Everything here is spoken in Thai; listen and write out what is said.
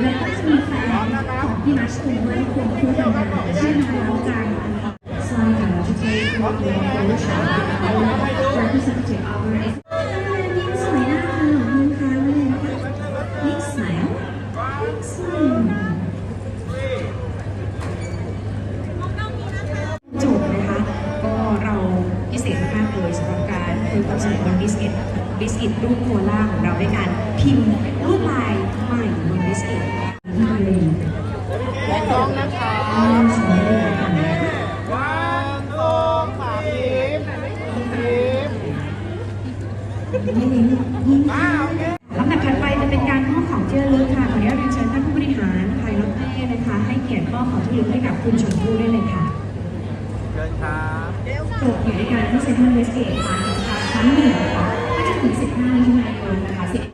แล้วก็จะมีแฟนของพี่มัชตูด้วยควงคู่กันมาชื่อน้องน้ำจังนะคะสวัสดีค่ะจะเจอคุณเรียนคุณลูกสาวนะคะ representative of our ยิ้มสวยน่ารักขอบคุณค่ะเลยนะคะ Big smile Big smile จบนะคะก็เราพิเศษมากเลยสำหรับการคือความสนุกบนบิสกิตบิสกิตรูปโคล่าของเราด้วยการพิมพ์ลวดลายใหม่บนบิสกิต ที่เลย และน้องนะคะอ่าสวยเลยค่ะวันสองสามยิ้มยิ้มไม่ได้ยิ้มอ้าวโอเคลำดับถัดไปจะเป็นการมอบของที่ระลึกค่ะ ขออนุญาตเรียนเชิญท่านผู้บริหารไทยรถเต้นะคะ ให้เกียรติมอบของที่ระลึกให้กับคุณชมพู่ได้เลยค่ะเชิญครับจบอยู่ในการที่เซ็นทรัลเวสเกตค่ะชั้นหนึ่งค่ะก็จะถึง15มิถุนายน